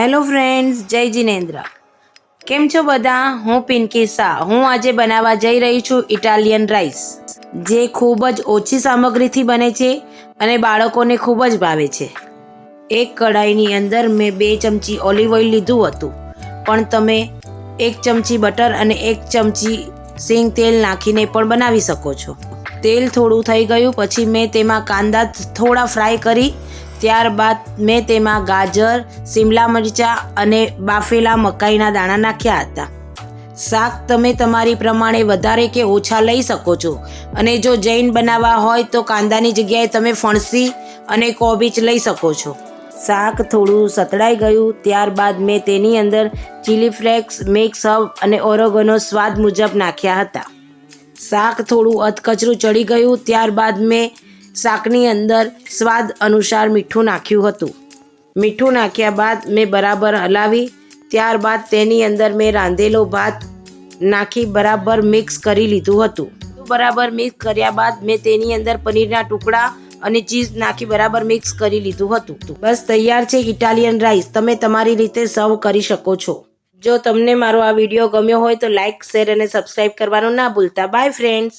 Hello friends જય જિનેન્દ્ર. કેમ છો બધા? હું પિંકી શાહ. હું આજે બનાવવા જઈ રહી છું ઇટાલિયન રાઈસ, જે ખૂબ જ ઓછી સામગ્રીથી બને છે અને બાળકોને ખૂબ જ ભાવે છે. એક કઢાઈની અંદર મેં બે ચમચી ઓલિવ ઓઇલ લીધું હતું, પણ તમે એક ચમચી બટર અને એક ચમચી સિંગ તેલ નાખીને પણ બનાવી શકો છો. તેલ થોડું થઈ ગયું, પછી મેં તેમાં કાંદા થોડા ફ્રાય કરી ત્યારબાદ મેં તેમાં ગાજર, શિમલા મરચાં અને બાફેલા મકાઈના દાણા નાખ્યા હતા. શાક તમે તમારી પ્રમાણે વધારે કે ઓછા લઈ શકો છો. અને જો જૈન બનાવવા હોય તો કાંદાની જગ્યાએ તમે ફણસી અને કોબીજ લઈ શકો છો. શાક થોડું સતળાઈ ગયું. ત્યારબાદ મેં તેની અંદર ચીલી ફ્લેક્સ, મિક્સ હબ અને ઓરોગોનો સ્વાદ મુજબ નાખ્યા હતા. શાક થોડું અધકચરું ચડી ગયું. ત્યારબાદ મેં શાકની અંદર સ્વાદ અનુસાર મીઠું નાખ્યું હતું. મીઠું નાખ્યા બાદ મેં બરાબર હલાવી, ત્યારબાદ તેની અંદર મેં રાંધેલો ભાત નાખી બરાબર મિક્સ કરી લીધું હતું. બરાબર મિક્સ કર્યા બાદ મેં તેની અંદર પનીરના ટુકડા અને ચીઝ નાખી બરાબર મિક્સ કરી લીધું હતું. બસ તૈયાર છે ઇટાલિયન રાઈસ. તમે તમારી રીતે સર્વ કરી શકો છો. જો તમને મારો આ વીડિયો ગમ્યો હોય તો લાઇક શેર અને સબસ્ક્રાઈબ કરવાનું ના ભૂલતા. Bye friends.